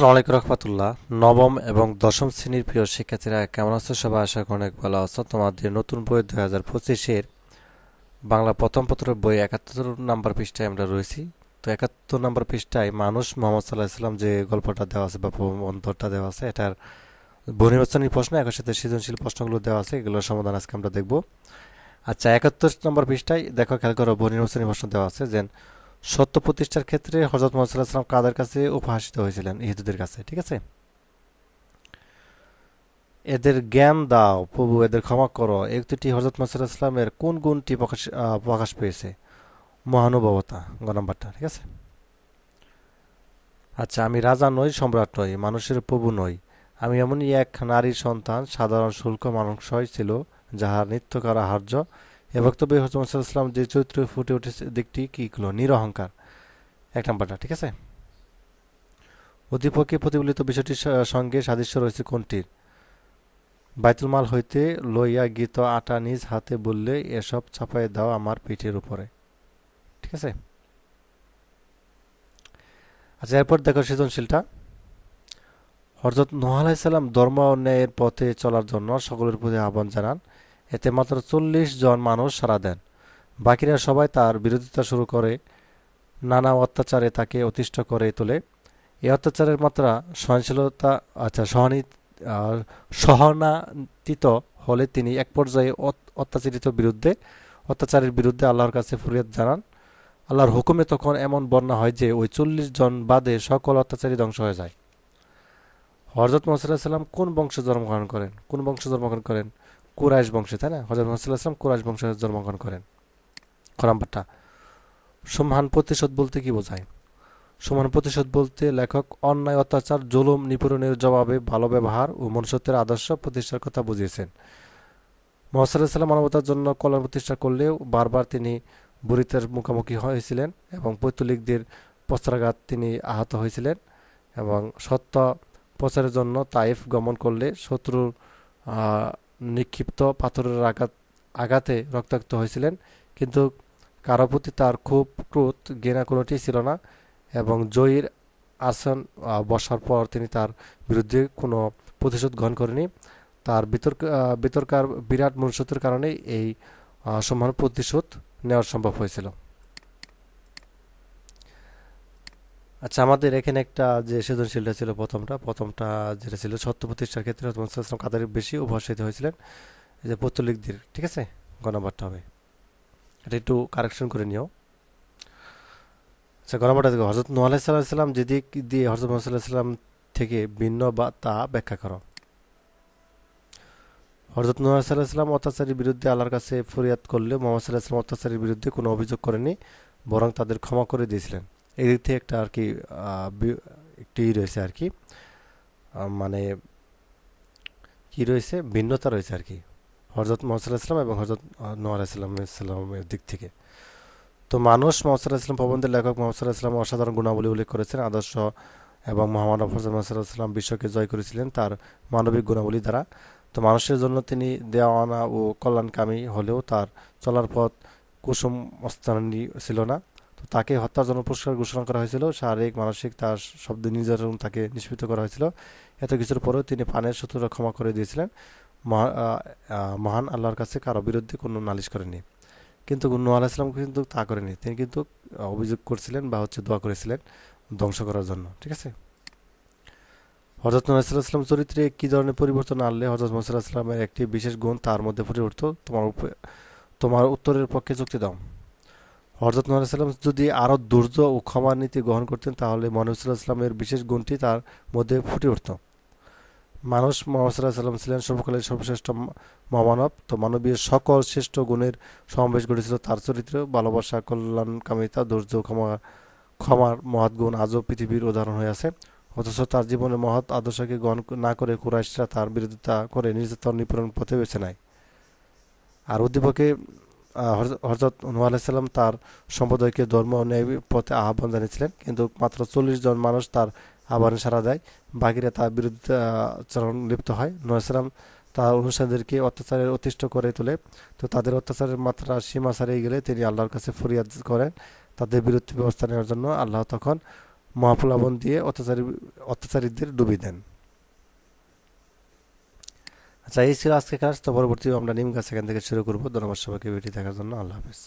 আসসালামাইকুম রহমতুল্লাহ। নবম এবং দশম শ্রেণির প্রিয় শিক্ষার্থীরা, কেমন আছো? সবাই আশা করি অনেক ভালো আছো। তোমাদের নতুন বই দুই হাজার পঁচিশের বাংলা প্রথম পত্রের বই একাত্তর নাম্বার পৃষ্ঠায় আমরা রয়েছি। তো একাত্তর নাম্বার পৃষ্ঠায় মানুষ মোহাম্মদ সাল্লাহ ইসলাম যে গল্পটা দেওয়া আছে বা অন্তরটা দেওয়া আছে, এটার বহুনির্বাচনী প্রশ্ন, একই সাথে সৃজনশীল প্রশ্নগুলো দেওয়া আছে, এগুলোর সমাধান আজকে আমরা দেখব। আচ্ছা একাত্তর নম্বর পৃষ্ঠায় দেখো, খেয়াল করো বহুনির্বাচনী প্রশ্ন দেওয়া আছে যে সত্য প্রতিষ্ঠার ক্ষেত্রে হজরত মোহাম্মদ কাদের কাছে উপহাসিত হয়েছিলেন? ইহুদিদের কাছে, ঠিক আছে? এদের জ্ঞান দাও, প্রভু এদের ক্ষমা করো। এই উক্তিটি হজরত মোহাম্মদ কোন গুণটি প্রকাশ প্রকাশ পেয়েছে? মহানুভবতা গ নাম্বারটা ঠিক আছে? আচ্ছা আমি রাজা নই, সম্রাট নই, মানুষের প্রভু নই। আমি এমনই এক নারীর সন্তান, সাধারণ শুল্ক মানুষই ছিল, যাহার নিত্য করা হার্য এ বক্তব্যে হজরত ইসলাম যে চরিত্র ফুটে উঠেছে দিকটি কি? হলো নিরহংকার। এক নাম্বারটা, ঠিক আছে? অধিপক্ষে প্রতিফলিত বিষয়টির সঙ্গে সাদৃশ্য রয়েছে কোনটির? বাইতুল মাল হইতে লইয়া গীত আটা নিজ হাতে বললে, এসব চাপাই দাও আমার পিঠের উপরে। ঠিক আছে? আচ্ছা এরপর দেখো সৃজনশীলটা। হরজত নোহ আলাইসাল্লাম ধর্ম ও ন্যায়ের পথে চলার জন্য সকলের প্রতি আহ্বান জানান। এতে মাত্র চল্লিশ জন মানুষ সাড়া দেন। বাকিরা সবাই তার বিরোধিতা শুরু করে। নানা অত্যাচারে তাকে অতিষ্ঠ করে তোলে। এই অত্যাচারের মাত্রা সহনশীলতা আচ্ছা সহানি সহনাতীত হলে তিনি এক পর্যায়ে অত- অত্যাচারিত বিরুদ্ধে, অত্যাচারের বিরুদ্ধে আল্লাহর কাছে ফরিয়াদ জানান। আল্লাহর হুকুমে তখন এমন বন্যা হয় যে ওই চল্লিশ জন বাদে সকল অত্যাচারী ধ্বংস হয়ে যায়। হরজত মোহাম্মদ সাল্লাম কোন বংশে জন্মগ্রহণ করেন? কোন বংশে জন্মগ্রহণ করেন? কুরাইশ বংশে, তাই না? হজরত মোহাম্মদ সাল্লাম কুরাইশ বংশে জন্মগ্রহণ করেন। খ সম্মান প্রতিশোধ বলতে কি বোঝায়? সমান প্রতিশোধ বলতে লেখক, অন্যায়, অত্যাচার, জুলুম, নিপীড়নের জবাবে ভালো ব্যবহার ও মনুষ্যত্বের আদর্শ প্রতিষ্ঠার কথা বুঝিয়েছেন। মোহাম্মদ সাল্লাম মানবতার জন্য কল্যাণ প্রতিষ্ঠা করলেও বারবার তিনি বুড়িতের মুখোমুখি হয়েছিলেন এবং পৈতলিকদের পস্ত্রাঘাত তিনি আহত হয়েছিলেন এবং সত্য প্রচারের জন্য তাইফ গমন করলে শত্রুর নিক্ষিপ্ত পাথরের আঘাত, আঘাতে রক্তাক্ত হয়েছিলেন, কিন্তু কারও প্রতি তার খুব ক্রোধ, ঘৃণা কোনোটি ছিল না এবং জয়ীর আসন বসার পর তিনি তার বিরুদ্ধে কোনো প্রতিশোধ গ্রহণ করেনি। তার বিতর্ক বিতর্কার, বিরাট মনুষ্যত্বের কারণে এই সম্মান প্রতিশোধ নেওয়া সম্ভব হয়েছিল। আচ্ছা আমাদের এখানে একটা যে সৃজনশীলটা ছিল প্রথমটা প্রথমটা যেটা ছিল সত্য প্রতিষ্ঠার ক্ষেত্রে ওয়াসাল্লাম কাদের বেশি উপহাসিত হয়েছিলেন? এই যে পত্তলিকদের, ঠিক আছে? গণবারটা হবে এটা একটু কারেকশন করে নিও। আচ্ছা গণবারটা দেখো হজরত সাল্লাম যেদিক দিয়ে হজরত মোহাম্মদ সাল্লাহ সাল্লাম থেকে ভিন্ন বা তা ব্যাখ্যা করো। হজরত নোয়া সাল্লাহ সাল্লাম অত্যাচারীর বিরুদ্ধে আল্লাহর কাছে ফরিয়াদ করলে মোহাম্মদ সাল্লাহ সাল্লাম অত্যাচারীর বিরুদ্ধে কোনো অভিযোগ করেনি বরং তাদের ক্ষমা করে দিয়েছিলেন। এই দিক থেকে একটা আর কি একটি রয়েছে আর কি মানে কি রয়েছে? ভিন্নতা রয়েছে আর কি। হজরত মোহাম্মদ সাল্লাম এবং হজরত নোয়া আলাইসাল্লামের দিক থেকে। তো মানুষ মোহাম্মদ সাল্লাম প্রবন্ধের লেখক মোহাম্মদ সাল্লাম অসাধারণ গুণাবলী উল্লেখ করেছেন। আদর্শ এবং মোহাম্মদ সাল্লাহ সাল্লাম বিশ্বকে জয় করেছিলেন তার মানবিক গুণাবলী দ্বারা। তো মানুষের জন্য তিনি দেওয়ানা ও কল্যাণকামী হলেও তার চলার পথ কুসুম অস্তানি ছিল না। তো তাকে হত্যার জন্য পুরস্কার ঘোষণা করা হয়েছিল। শারীরিক, মানসিক, তার শব্দ নির্যাতন তাকে নিষ্পিত করা হয়েছিল। এত কিছুর পরেও তিনি পানের শত্রুরা ক্ষমা করে দিয়েছিলেন। মহান আল্লাহর কাছে কারও বিরুদ্ধে কোনো নালিশ করেনি কিন্তু নোয়া আলাইসলাম কিন্তু তা করেনি তিনি কিন্তু অভিযোগ করছিলেন বা হচ্ছে দোয়া করেছিলেন ধ্বংস করার জন্য। ঠিক আছে? হজরত মোহাম্মদ চরিত্রে কি ধরনের পরিবর্তন আনলে হজরত মোহাম্মদ ইসলামের একটি বিশেষ গুণ তার মধ্যে ফুটে উঠতো? তোমার তোমার উত্তরের পক্ষে যুক্তি দাও। হজরত মোহাম্মদ যদি আরও ধৈর্য ও ক্ষমার নীতি গ্রহণ করতেন, তাহলে মোহাম্মদ বিশেষ গুণটি তার মধ্যে ফুটে উঠত। মানুষ মোহাম্মদ সাল্লাম ছিলেন সর্বকালের সর্বশ্রেষ্ঠ মহামানব, তো মানবীয় সকল শ্রেষ্ঠ গুণের সমাবেশ ঘটেছিল তার চরিত্র। ভালোবাসা, কল্যাণকামিতা ধৈর্য ক্ষমা, ক্ষমার মহৎ গুণ আজও পৃথিবীর উদাহরণ হয়ে আছে। অথচ তার জীবনে মহৎ আদর্শকে গ্রহণ না করে কুরাইশরা তার বিরোধিতা করে নির্যাতন নিপূরণ পথে বেছে নেয়। আর উদ্দীপকে হজরত নুয়া আলাইসাল্লাম তার সম্প্রদায়কে ধর্ম ন্যায় পথে আহ্বান জানিয়েছিলেন। কিন্তু মাত্র চল্লিশ জন মানুষ তার আহ্বানে সাড়া দেয়। বাকিরা তার বিরুদ্ধে আচরণ লিপ্ত হয়। নুয়াসাল্লাম তার অনুসারীদেরকে অত্যাচারের অতিষ্ঠ করে তোলে। তো তাদের অত্যাচারের মাত্রা সীমা ছাড়িয়ে গেলে তিনি আল্লাহর কাছে ফরিয়াদ করেন। তাদের বিরুদ্ধে ব্যবস্থা নেওয়ার জন্য আল্লাহ তখন মহাপ্লাবন দিয়ে অত্যাচারী, অত্যাচারীদের ডুবি দেন। আচ্ছা এই ছিল আজকে কাজ। তো পরবর্তী আমরা নিম গাছ এখান থেকে শুরু করব। ধন্যবাদ সবাইকে ভিডিও দেখার জন্য। আল্লাহ হাফেজ।